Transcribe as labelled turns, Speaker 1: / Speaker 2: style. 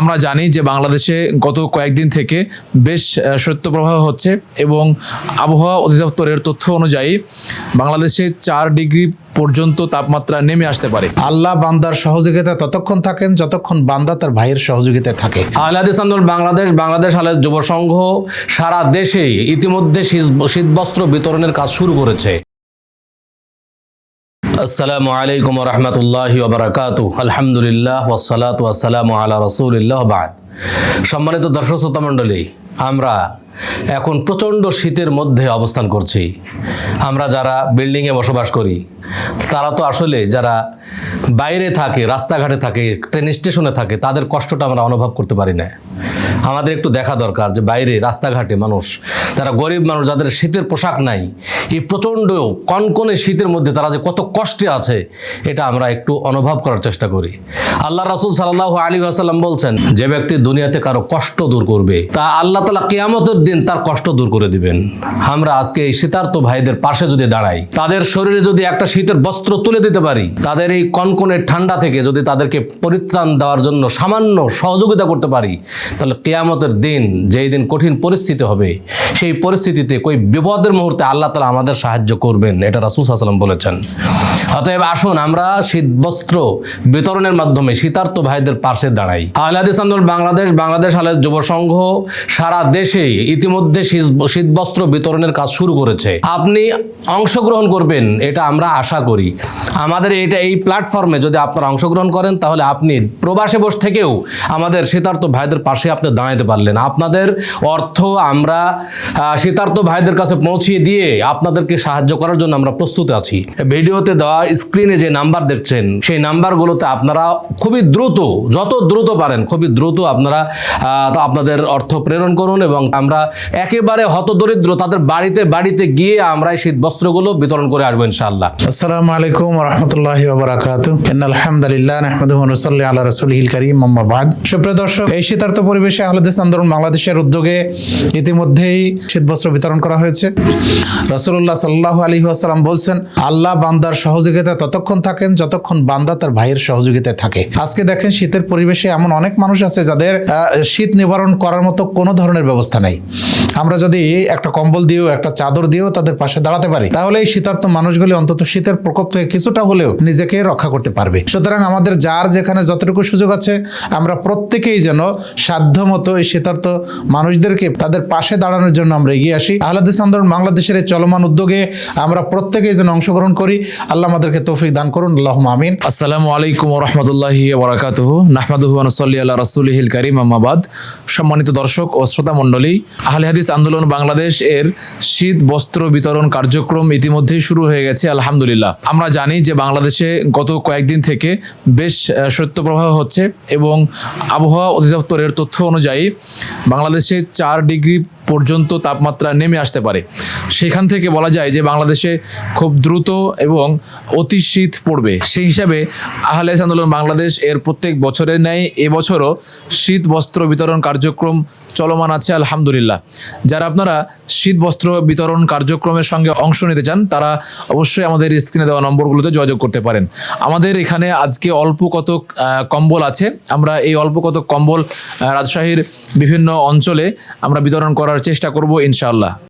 Speaker 1: আমরা জানি যে বাংলাদেশে গত কয়েকদিন থেকে বেশ শৈত্যপ্রবাহ হচ্ছে এবং আবহাওয়া অধিদপ্তরের তথ্য অনুযায়ী বাংলাদেশে চার ডিগ্রি পর্যন্ত তাপমাত্রা নেমে আসতে পারে।
Speaker 2: আল্লাহ বান্দার সহযোগিতা ততক্ষণ থাকেন যতক্ষণ বান্দা তার ভাইয়ের সহযোগিতায় থাকে।
Speaker 3: আহলাদিস আন্দোলন বাংলাদেশ বাংলাদেশ আহলাদ যুব সংঘ সারা দেশে ইতিমধ্যে শীত- শীতবস্ত্র বিতরণের কাজ শুরু করেছে। আসসালামু আলাইকুম রহমতুল্লাহ ওবরাকাতু আলহামদুলিল্লাহ ওসালাত ওয়াসালাম আলা রসুলিল্লাহ বাদ। সম্মানিত দর্শক শ্রোতা মণ্ডলী, আমরা এখন প্রচণ্ড শীতের মধ্যে অবস্থান করছি। আমরা যারা বিল্ডিংয়ে বসবাস করি, তারা তো আসলে যারা বাইরে থাকে, রাস্তাঘাটে থাকে ট্রেন স্টেশনে থাকে, তাদের কষ্টটা আমরা অনুভব করতে পারি না। আমাদের একটু দেখা দরকার যে বাইরে, রাস্তাঘাটে মানুষ, তারা গরিব মানুষ, যাদের শীতের পোশাক নাই, এই প্রচণ্ড কনকনে শীতের মধ্যে তারা যে কত কষ্টে আছে, এটা আমরা একটু অনুভব করার চেষ্টা করি। আল্লাহ রাসুল সাল্লাহ আলী আসাল্লাম বলছেন, যে ব্যক্তি দুনিয়াতে কারও কষ্ট দূর করবে, তা আল্লাহ তালা কেয়ামতের দিন তার কষ্ট দূর করে দিবেন। আমরা আজকে এই শীতার্থ ভাইদের পাশে যদি দাঁড়াই, তাদের শরীরে যদি একটা শীতের বস্ত্র তুলে দিতে পারি, তাদের এই কনকনে ঠান্ডা থেকে যদি তাদেরকে পরিত্রাণ দেওয়ার জন্য সামান্য সহযোগিতা করতে পারি তাহলে কেয়ামতের দিন, যেই দিন কঠিন পরিস্থিতি হবে, সেই পরিস্থিতিতে কই বিপদের মুহূর্তে আল্লাহ তালা আমাদের সাহায্য করবেন, এটা রাসুল সাল্লাম বলেছেন। অতএব আসুন, আমরা শীত বস্ত্র বিতরণের মাধ্যমে শীতার্থ ভাইদের পাশে দাঁড়াই। আহলাদিস আন্দোলন বাংলাদেশ বাংলাদেশ আহলাদ যুব সংঘ সারা দেশে ইতিমধ্যে শীত- শীতবস্ত্র বিতরণের কাজ শুরু করেছে। আপনি অংশগ্রহণ করবেন, এটা আমরা আশা করি। আমাদের এটা, এই প্ল্যাটফর্মে যদি আপনারা অংশগ্রহণ করেন, তাহলে আপনি প্রবাসে বসে থেকেও আমাদের শীতার্থ ভাইদের পাশে আপনি দাঁড়াতে পারলেন। আপনাদের অর্থ আমরা শীতার্থ ভাইদের কাছে পৌঁছিয়ে দিয়ে আপনাদেরকে সাহায্য করার জন্য আমরা প্রস্তুত আছি। ভিডিওতে দেওয়া স্ক্রিনে যে নাম্বার দেখছেন, সেই নাম্বারগুলোতে আপনারা খুবই দ্রুত, যত দ্রুত পারেন, খুবই দ্রুত আপনারা আপনাদের অর্থ প্রেরণ করুন এবং আমরা একেবারে হতদরিদ্র, তাদের বাড়িতে বাড়িতে গিয়ে আমরা শীত বস্ত্রগুলো বিতরণ করে আসব ইনশাআল্লাহ।
Speaker 2: আসসালামু আলাইকুম রহমতুল্লাহ আলহামদুলিল্লাহ নাহমাদুহু ওয়া নুসাল্লি আলা রাসূলিহিল কারীম বাদ। সুপ্রিয় দর্শক, এই শীতার্থ পরিবেশে আহলাদিস আন্দোলন বাংলাদেশের উদ্যোগে ইতিমধ্যেই শীতবস্ত্র বিতরণ করা হয়েছে। রাসূলুল্লাহ সাল্লাল্লাহু আলাইহি ওয়াসাল্লাম বলছেন, আল্লাহ বান্দার সহযোগিতা ততক্ষণ থাকেন, যতক্ষণ বান্দা তার ভাইয়ের সহযোগিতায় থাকে। আজকে দেখেন শীতের পরিবেশে এমন অনেক মানুষ আছে যাদের শীত নিবারণ করার মতো কোনো ধরনের ব্যবস্থা নেই। আমরা যদি একটা কম্বল দিয়েও, একটা চাদর দিয়েও তাদের পাশে দাঁড়াতে পারি, তাহলে এই শীতার্থ মানুষগুলি অন্তত শীতের প্রকোপ থেকে কিছুটা হলেও নিজেকে রক্ষা করতে পারবে। সুতরাং আমাদের যার যেখানে যতটুকু সুযোগ আছে, আমরা প্রত্যেকেই যেন সাধ্য মতো এই শীতার্থ মানুষদেরকে তাদের পাশে দাঁড়ানোর জন্য আমরা এগিয়ে আসি। আহলাদিস আন্দোলন বাংলাদেশের এই চলমান উদ্যোগে আমরা প্রত্যেকেই যেন অংশগ্রহণ করি। আল্লাহ আমাদেরকে তৌফিক দান করুন আল্লাহ আমিন।
Speaker 1: আসসালামু আলাইকুম রহমতুল্লাহি বরাকাতুহু। নাহমাদুহু আল্লাহ রাসুলহিল করিম আহমাবাদ সম্মানিত দর্শক ও শ্রোতা মণ্ডলী, আহলে হাদিস আন্দোলন বাংলাদেশ এর শীত বস্ত্র বিতরণ কার্যক্রম ইতিমধ্যেই শুরু হয়ে গেছে, আলহামদুলিল্লাহ। আমরা জানি যে বাংলাদেশে গত কয়েকদিন থেকে বেশ শৈত্যপ্রবাহ হচ্ছে এবং আবহাওয়া অধিদপ্তরের তথ্য অনুযায়ী বাংলাদেশে চার ডিগ্রি পর্যন্ত তাপমাত্রা নেমে আসতে পারে। সেখান থেকে বলা যায় যে বাংলাদেশে খুব দ্রুত এবং অতি শীত পড়বে। সেই হিসাবে আহলে আন্দোলন বাংলাদেশ এর প্রত্যেক বছরের ন্যায় এবছরও শীত বস্ত্র বিতরণ কার্যক্রম চলমান আছে, আলহামদুলিল্লাহ। যারা আপনারা শীত বস্ত্র বিতরণ কার্যক্রমের সঙ্গে অংশ নিতে চান, তারা অবশ্যই আমাদের স্ক্রিনে দেওয়া নম্বরগুলোতে যোগাযোগ করতে পারেন। আমাদের এখানে আজকে অল্প কতক কম্বল আছে। আমরা এই অল্প কতক কম্বল রাজশাহীর বিভিন্ন অঞ্চলে আমরা বিতরণ করার চেষ্টা করব ইনশাআল্লাহ।